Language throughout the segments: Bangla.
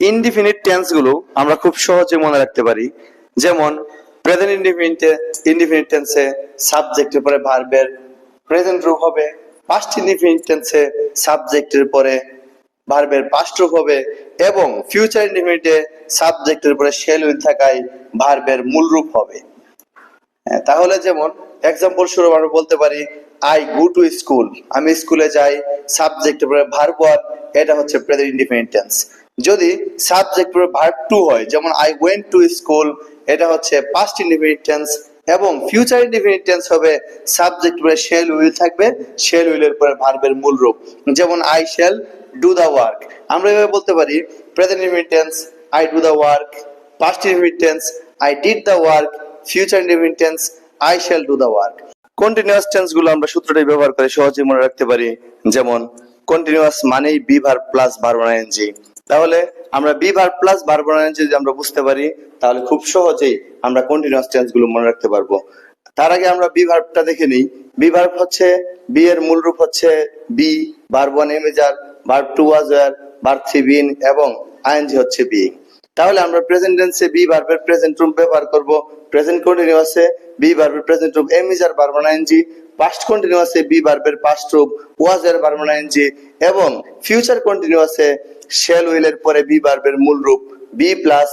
ইনডিফিনিট টেন্সগুলো আমরা খুব সহজে মনে রাখতে পারি। যেমন প্রেজেন্ট ইনডিফিনিট ইনডিফিনিট টেন্সে সাবজেক্টের পরে ভার্বের প্রেজেন্ট রূপ হবে। পাস্ট ইনডিফিনিট টেন্সে সাবজেক্টের পরে ভার্বের পাস্ট রূপ হবে। এবং ফিউচার ইনডিফিনিটে সাবজেক্টের পরে শেল উইল থাকায় ভার্বের মূল রূপ হবে। হ্যাঁ, তাহলে যেমন এক্সাম্পল স্বরূপ আমরা বলতে পারি আই গো টু স্কুল আমি স্কুলে যাই সাবজেক্টের পরে ভার্ব এটা হচ্ছে প্রেজেন্ট ইনডিফিনিট টেন্স যদি সাবজেক্ট পরে ভার্ব টু হয়, যেমন আই ওয়েন্ট টু স্কুল এটা হচ্ছে পাস্ট ইনডিফিনিট টেন্স এবং ফিউচার ইনডিফিনিট টেন্স হবে সাবজেক্ট পরে শেল উইল থাকবে। শেল উইলের পরে ভার্বের মূল রূপ। যেমন I shall do the work আমরা এভাবে বলতে পারি present indefinite tense I do the work past indefinite tense I did the work future indefinite tense I shall do the work continuous টেন্সগুলো আমরা সূত্রটি ব্যবহার করে সহজে মনে রাখতে পারি। যেমন কন্টিনিউয়াস মানেই B verb plus verb NG তাহলে আমরা B verb plus verb NG যদি আমরা বুঝতে পারি, তাহলে খুব সহজেই আমরা কন্টিনিউয়াস টেন্সগুলো মনে রাখতে পারব। তার আগে আমরা বি ভার্বটা দেখে নিই। বি ভার্ব হচ্ছে বি এর মূল রূপ হচ্ছে be verb one am is are verb two was were verb three been এবং আইএনজি হচ্ছে বি তাহলে আমরা প্রেজেন্ট টেন্সে বি ভার্বের প্রেজেন্ট রূপ ব্যবহার করব। প্রেজেন্ট কন্টিনিউয়াসে বি ভার্বের প্রেজেন্ট রূপ am is are verb ing past কন্টিনিউয়াসে be ভার্বের পাস্ট রূপ ওয়াজ এর ভার্ব এনজি এবং ফিউচার কন্টিনিউয়াসে শেল পরে বি ভার্বের মূল রূপ বি প্লাস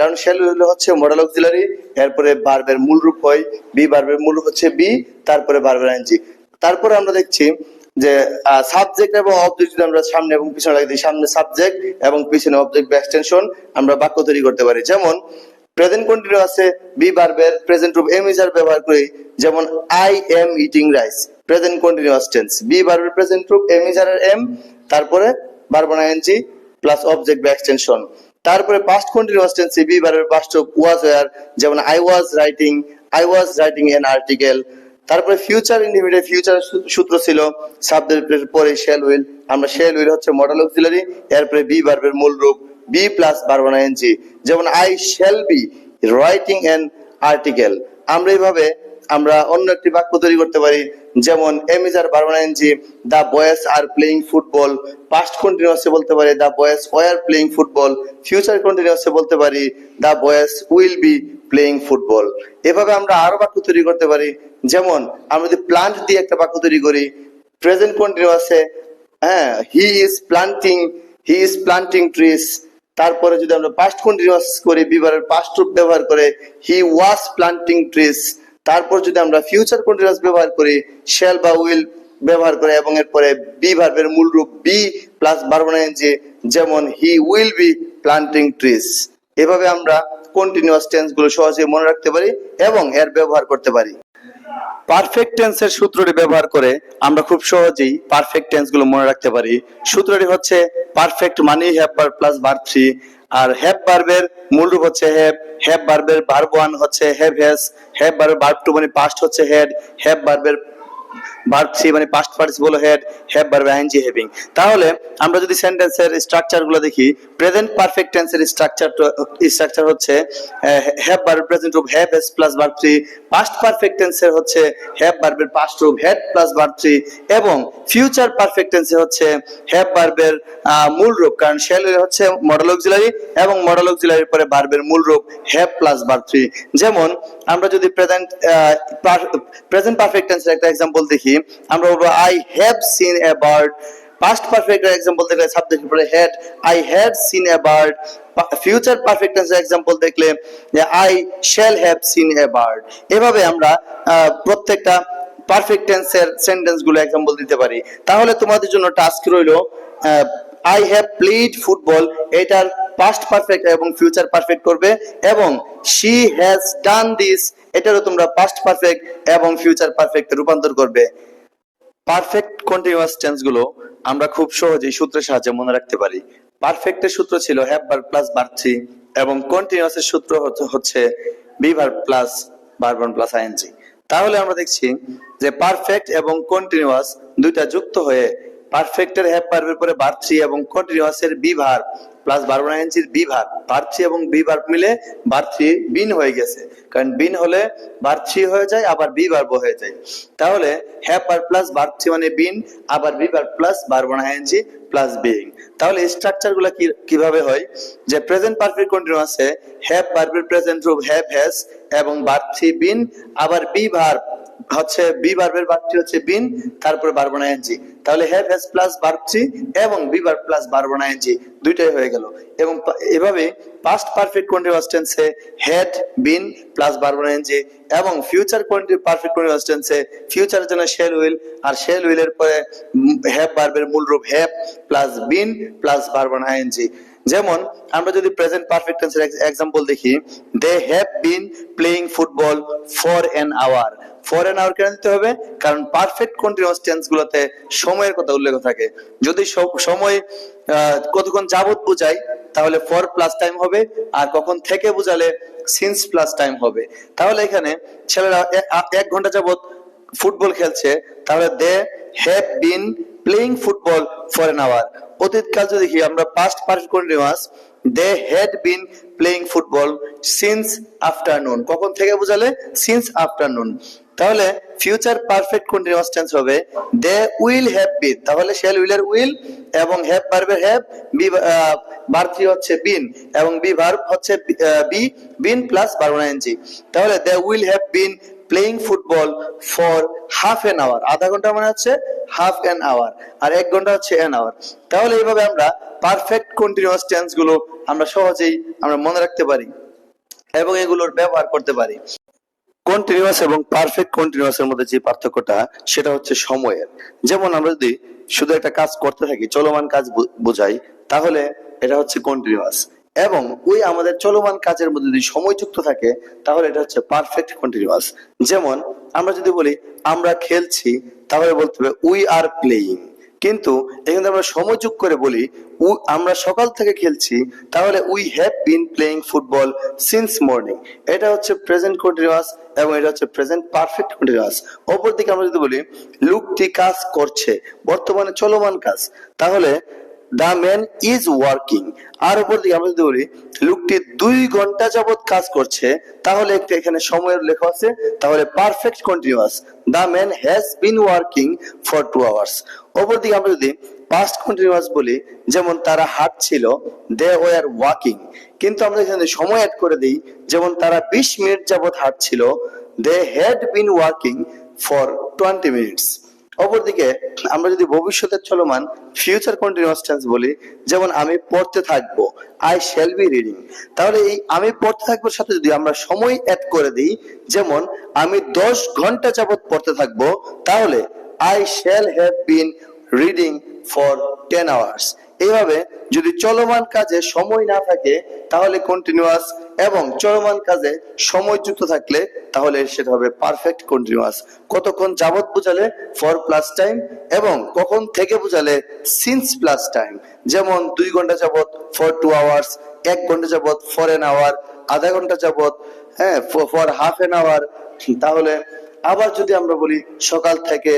কারণ শেল উইল হচ্ছে মডেল অক্সিলারি এরপরে মূল রূপ হয় বি ভার্বের মূল রূপ হচ্ছে বি তারপরে ভার্ব এনজি তারপরে আমরা দেখছি যে সাবজেক্ট এবং অবজেক্ট যদি আমরা সামনে এবং পিছনে সামনে সাবজেক্ট এবং পিছনে অবজেক্ট বা এক্সটেনশন আমরা বাক্য তৈরি করতে পারি। যেমন প্রেজেন্ট কন্টিনিউ আছে বি ভার্বের প্রেজেন্ট রূপ এম ইজার ব্যবহার করি, যেমন I am eating rice present continuous tense be ভার্বের প্রেজেন্ট রূপ এম ইজারের এম তারপরে ভার্ব না এনজি প্লাস অবজেক্ট বা এক্সটেনশন তারপরে পাস্ট কন্টিনিউয়াস টেন্সে বি ভার্বের পাস্ট রূপ ওয়াজ ওয়ার যেমন I was writing I was writing an article তারপরে ফিউচার ইন্ডিভিজুয়াল ফিউচার সূত্র ছিল সাবজেক্টের পরে শেল উইল আমরা শেল উইল হচ্ছে মডেল অক্সিলারি এরপরে বি ভার্বের মূল রূপ বি প্লাস বারবানা এনজি যেমন I shall be writing an article আমরা এইভাবে আমরা অন্য একটি বাক্য তৈরি করতে পারি। যেমন am is are বারবানা ing the boys are playing football past কন্টিনিউয়াসে বলতে পারি the boys were playing football future কন্টিনিউয়াসে বলতে পারি the boys will be playing football এভাবে আমরা আরও বাক্য তৈরি করতে পারি। যেমন, আমরা যদি প্লান্ট দিয়ে একটা বাক্য তৈরি করি প্রেজেন্ট কন্টিনিউয়াসে হ্যাঁ he is planting he is planting trees তারপরে যদি আমরা পাস্ট কন্টিনিউয়াস করি বিবারের পাস্ট রূপ ব্যবহার করে হি ওয়াজ প্লান্টিং ট্রিস তারপর যদি আমরা ফিউচার কন্টিনিউয়াস ব্যবহার করি শেল বা উইল ব্যবহার করে, এবং এরপরে বি ভার্বের মূল রূপ বি প্লাস বারবানাইনজি যেমন he will be planting trees এভাবে আমরা কন্টিনিউয়াস টেন্সগুলো সহজে মনে রাখতে পারি এবং এর ব্যবহার করতে পারি। পারফেক্ট টেন্সের সূত্রটি ব্যবহার করে আমরা খুব সহজেই পারফেক্ট টেন্সগুলো মনে রাখতে পারি। সূত্রটি হচ্ছে perfect money have bar plus bar three R have বার্বের মূল রূপ হচ্ছে হ্যাভ হ্যাভ বার্বের ভার্ব ওয়ান হচ্ছে have has have বার্বের verb two মানে পাস্ট হচ্ছে হেড হ্যাভ বার্বের ভার্ব থ্রি মানে past participle head have verb ING having তাহলে আমরা যদি সেন্টেন্সের স্ট্রাকচারগুলো দেখি প্রেজেন্ট পারফেক্ট টেন্সের স্ট্রাকচার স্ট্রাকচার হচ্ছে হ্যাভ ভার্ব প্রেজেন্ট রূপ have S plus verb three past perfect টেন্সের হচ্ছে হ্যাভ ভার্বের পাস্ট রূপ হেড প্লাস ভার্ব থ্রি এবং ফিউচার পারফেক্ট টেন্সে হচ্ছে হ্যাভ ভার্বের মূল রূপ কারণ শেল হচ্ছে মডেল অক্সিলারি এবং মডেল অক্সিলারির পরে ভার্বের মূল রূপ হ্যাভ প্লাস ভার্ব থ্রি যেমন আমরা যদি প্রেজেন্ট প্রেজেন্ট পারফেক্ট টেন্সের একটা এক্সাম্পল দেখি আমরা বলব I have seen a bird past perfect example দেখলে সাবজেক্ট পরে had I had seen a bird future perfect টেন্সের এক্সাম্পল দেখলে I shall have seen a bird এভাবে আমরা প্রত্যেকটা পারফেক্ট টেন্সের সেন্টেন্সগুলো এক্সাম্পল দিতে পারি। তাহলে তোমাদের জন্য টাস্ক রইল আই হ্যাভ প্লেড ফুটবল এটার পাস্ট পারফেক্ট এবং ফিউচার পারফেক্ট করবে, এবং শি হ্যাজ ডান দিস এটারও তোমরা পাস্ট পারফেক্ট এবং ফিউচার পারফেক্ট রূপান্তর করবে। পারফেক্ট কন্টিনিউয়াস টেন্সগুলো আমরা খুব সহজেই সূত্রের সাহায্যে মনে রাখতে পারি। পারফেক্টের সূত্র ছিল have bar plus bar three এবং কন্টিনিউয়াস এর সূত্র হচ্ছে- হচ্ছে বি ভার প্লাস বার ওয়ান প্লাস আইএনজি তাহলে আমরা দেখছি যে পারফেক্ট এবং কন্টিনিউয়াস দুইটা যুক্ত হয়ে পারফেক্টের হ্যাপ ভার্বের পরে থ্রি এবং কন্টিনিউয়াস এর বি ভার প্লাস ওয়ান আইএনজির বি বার এবং বি মিলে থ্রি বিন হয়ে গেছে। কারণ বিন হলে থ্রি হয়ে যায়, আবার বি ভার্ব হয়ে যায়। তাহলে হ্যাভ বার প্লাস থ্রি মানে বিন আবার be plus one ING plus being তাহলে স্ট্রাকচারগুলা কীভাবে হয়? যে প্রেজেন্ট পারফেক্ট কন্টিনিউয়াসে হ্যাভ ভার্বের প্রেজেন্ট রূপ হ্যাভ হ্যাজ এবং ভার্ব থ্রি বিন আবার বি ভার্ব হচ্ছে বি ভার্বের ভার্বটি হচ্ছে বিন তারপরে ভার্ব আইএনজি তাহলে have has plus verb three এবং be verb plus verb ING দুইটাই হয়ে গেল। এবং এভাবে পাস্ট পারফেক্ট কন্টিনিউয়াস টেন্সে had been plus verb ING এবং ফিউচার পারফেক্ট কন্টিনিউয়াস টেন্সে ফিউচারের জন্য শেল উইল আর শেল উইলের পরে হ্যাভ ভার্বের মূল রূপ have plus been plus verb ING যেমন, আমরা যদি প্রেজেন্ট পারফেক্ট টেন্সের এক্সাম্পল দেখি they have been playing football for an hour for an hour কেন দিতে হবে? কারণ পারফেক্ট কন্টিনিউয়াস টেন্স গুলোতে সময়ের কথা উল্লেখ থাকে। যদি সময় কতক্ষণ যাবত বোঝায় তাহলে ফর প্লাস টাইম হবে, আর কখন থেকে বোঝালে সিন্স প্লাস টাইম হবে। তাহলে এখানে ছেলেরা এক ঘণ্টা যাবত ফুটবল খেলছে, তাহলে they have been playing football for an hour অতীতকাল যদি দেখি, আমরা past perfect they had been playing football since afternoon কখন থেকে বোঝালে? সিন্স আফটারনুন তাহলে ফিউচার পারফেক্ট কন্টিনিউয়াস টেন্স হবে? দে উইল হ্যাভ বিন তাহলে শেল উইলের উইল এবং হ্যাভ ভার্বের হ্যাভ বি ভার্বটি হচ্ছে বিন এবং বি ভার্ব হচ্ছে be been plus verb ing তাহলে they will have been playing football for half an hour আধা ঘণ্টা মানে হচ্ছে হাফ এন আওয়ার আর এক ঘণ্টা হচ্ছে এন আওয়ার তাহলে এইভাবে আমরা পারফেক্ট কন্টিনিউয়াস টেন্সগুলো আমরা সহজেই আমরা মনে রাখতে পারি এবং এগুলোর ব্যবহার করতে পারি। কন্টিনিউয়াস এবং পারফেক্ট কন্টিনিউয়াস এর মধ্যে যে পার্থক্যটা সেটা হচ্ছে সময়ের। যেমন আমরা যদি শুধু একটা কাজ করতে থাকি, চলমান কাজ বোঝাই, তাহলে এটা হচ্ছে কন্টিনিউয়াস এবং ওই আমাদের চলমান কাজের মধ্যে যদি সময় যুক্ত থাকে, তাহলে এটা হচ্ছে পারফেক্ট কন্টিনিউয়াস যেমন, আমরা যদি বলি, আমরা খেলছি, তাহলে বলতে হবে উই আর প্লেইং কিন্তু এখানে আমরা সময় যোগ করে বলি আমরা সকাল থেকে খেলছি, তাহলে we have been playing football since morning এটা হচ্ছে প্রেজেন্ট কন্টিনিউয়াস এবং এটা হচ্ছে প্রেজেন্ট পারফেক্ট কন্টিনিউয়াস অপরদিকে আমরা যদি বলি, লুকটি কাজ করছে, বর্তমানে চলমান কাজ। তাহলে দা ম্যান ইজ ওয়ার্কিং আর উপর দিকে আমরা যদি বলি, লোকটি দুই ঘণ্টা যাবৎ কাজ করছে, তাহলে একটা এখানে সময়ের লেখা আছে, তাহলে perfect continuous the man has been working for two hours অপর দিকে আমরা যদি পাস্ট কন্টিনিউয়াস বলি, যেমন তারা হাঁটছিল দে ওয়ার ওয়াকিং কিন্তু আমরা এখানে সময় অ্যাড করে দিই, যেমন তারা বিশ মিনিট যাবত হাঁটছিল they had been working for twenty minutes অপরদিকে, আমরা যদি ভবিষ্যতের চলমান ফিউচার কন্টিনিউয়াস টেন্স বলি, যেমন আমি পড়তে থাকব আই শ্যাল বি রিডিং তাহলে এই আমি পড়তে থাকবোর সাথে যদি আমরা সময় অ্যাড করে দিই, যেমন আমি দশ ঘণ্টা যাবত পড়তে থাকব, তাহলে I shall have been reading for ten hours এইভাবে যদি চলমান কাজে সময় না থাকে, তাহলে কন্টিনিউয়াস এবং চলমান কাজে সময় যুক্ত থাকলে তাহলে সেটা হবে পারফেক্ট কন্টিনিউয়াস কতক্ষণ যাবত বুঝালে? ফর প্লাস টাইম এবং কখন থেকে বুঝালে? সিন্স প্লাস টাইম যেমন দুই ঘণ্টা যাবত ফর টু আওয়ার্স এক ঘণ্টা যাবত ফর এন আওয়ার আধা ঘণ্টা যাবত হ্যাঁ ফর হাফ এন আওয়ার তাহলে আবার যদি আমরা বলি সকাল থেকে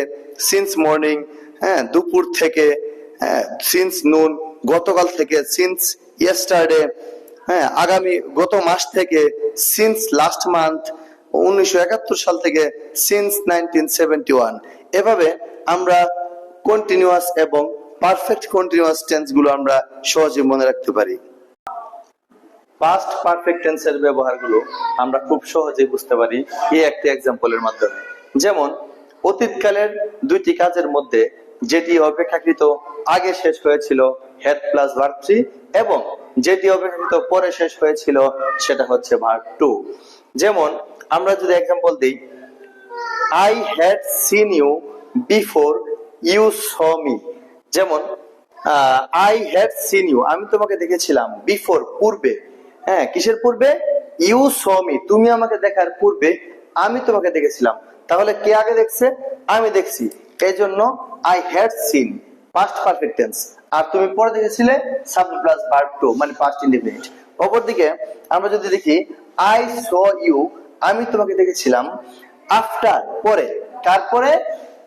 সিন্স মর্নিং হ্যাঁ দুপুর থেকে হ্যাঁ সিন্স নুন গতকাল থেকে সিন্স ইয়েস্টারডে হ্যাঁ আগামী গত মাস থেকে সিন্স লাস্ট মান্থ উনিশশো একাত্তর সাল থেকে সিন্স নাইনটিন সেভেন্টি ওয়ান এভাবে আমরা কন্টিনিউয়াস এবং পারফেক্ট কন্টিনিউয়াস টেন্সগুলো আমরা সহজে মনে রাখতে পারি। পাস্ট পারফেক্ট টেন্সের ব্যবহারগুলো আমরা খুব সহজেই বুঝতে পারি এই একটি এক্সাম্পলের মাধ্যমে। যেমন, অতীতকালের দুইটি কাজের মধ্যে যেটি অপেক্ষাকৃত আগে শেষ হয়েছিল হেড প্লাস এবং যেটি অপেক্ষাকৃত পরে শেষ হয়েছিল, সেটা হচ্ছে ভার্ব টু যেমন, আমরা যদি এক্সাম্পল দিই I had seen you before you saw যেমন আই হ্যাড সিন ইউ আমি তোমাকে দেখেছিলাম বিফোর পূর্বে। হ্যাঁ কিসের পূর্বে? ইউ স তুমি আমাকে দেখার পূর্বে আমি তোমাকে দেখেছিলাম। তাহলে কে আগে দেখছে? আমি দেখছি। এই জন্য I had seen past perfect tense আর তুমি পরে দেখেছিলে সাবজেক্ট প্লাস ভার্ব টু মানে পাস্ট ইন্ডিপেন্ডেন্ট অপরদিকে আমরা যদি দেখি আই স ইউ আমি তোমাকে দেখেছিলাম। আফটার পরে। তারপরে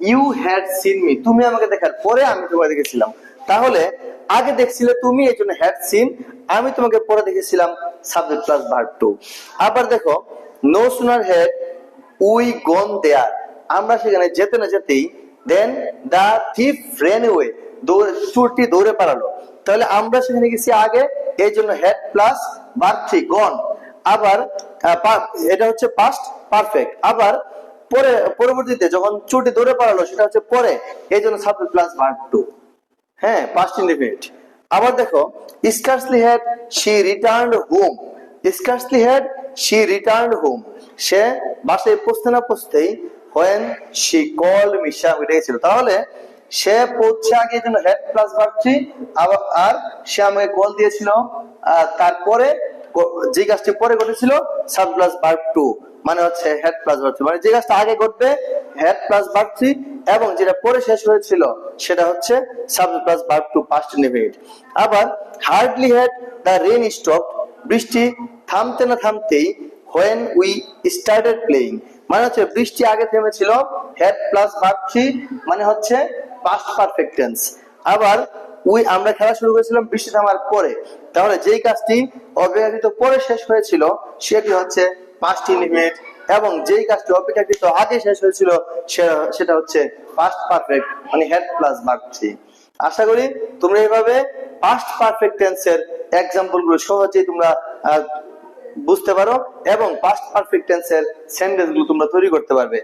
ইউ হ্যাড সিন মি তুমি আমাকে দেখার পরে আমি তোমাকে দেখেছিলাম। তাহলে, আগে দেখছিলে তুমি, এই জন্য হ্যাড সিন আমি তোমাকে পরে দেখেছিলাম সাবজেক্ট প্লাস ভার্ব টু আবার দেখো no sooner had we gone there আমরা সেখানে যেতে না যেতেই then the thief ran away চোরটি দৌড়ে পালালো। তাহলে আমরা সেখানে গেছি আগে, এই জন্য হেড প্লাস বার গন আবার এটা হচ্ছে পাস্ট পারফেক্ট আবার, পরে, পরবর্তীতে যখন চুটি ধরে পালালো, সেটা হচ্ছে পরে, এই জন্য সাবজেক্ট প্লাস ভার্ব টু হ্যাঁ পাস্ট ইনডিফিনিট আবার দেখো scarcely had she return home scarcely had she return home সে বাসায় পৌঁছতে না পৌঁছতেই হোয়েন শি কল মিশা হয়ে গেছিল তাহলে সে পৌঁছে আগে জন্য হেড প্লাস ভার্ব আর সে আমাকে কল দিয়েছিল তারপরে যে কাজটি পরে ঘটেছিল সাব প্লাস ভার্ব টু মানে হচ্ছে হেড প্লাস ভার্ব মানে যে কাজটা আগে ঘটবে হেড প্লাস ভার্ব এবং যেটা পরে শেষ হয়েছিল, সেটা হচ্ছে subject plus verb two past indefinite আবার hardly had the rain stop বৃষ্টি থামতে না থামতেই হোয়েন উই স্টার্টেড প্লেইং মানে হচ্ছে বৃষ্টি আগে থেমেছিল হেড প্লাস ভার্ব মানে হচ্ছে পাস্ট পারফেক্ট টেন্স আবার উই আমরা খেলা শুরু করেছিলাম বৃষ্টি থামার পরে। তাহলে যেই কাজটি অপেক্ষাকৃত পরে শেষ হয়েছিল, সেটি হচ্ছে পাস্ট ইনডিফিনিট এবং যেই কাজটি অপেক্ষাকৃত আগে শেষ হয়েছিল সেটা হচ্ছে পাস্ট পারফেক্ট মানে হেড প্লাস ভার্ব থ্রি আশা করি তোমরা এইভাবে পাস্ট পারফেক্ট টেন্সের এক্সাম্পলগুলো সহজেই তোমরা বুঝতে পারো এবং পাস্ট পারফেক্ট টেন্সের সেন্টেন্সগুলো তোমরা তৈরি করতে পারবে।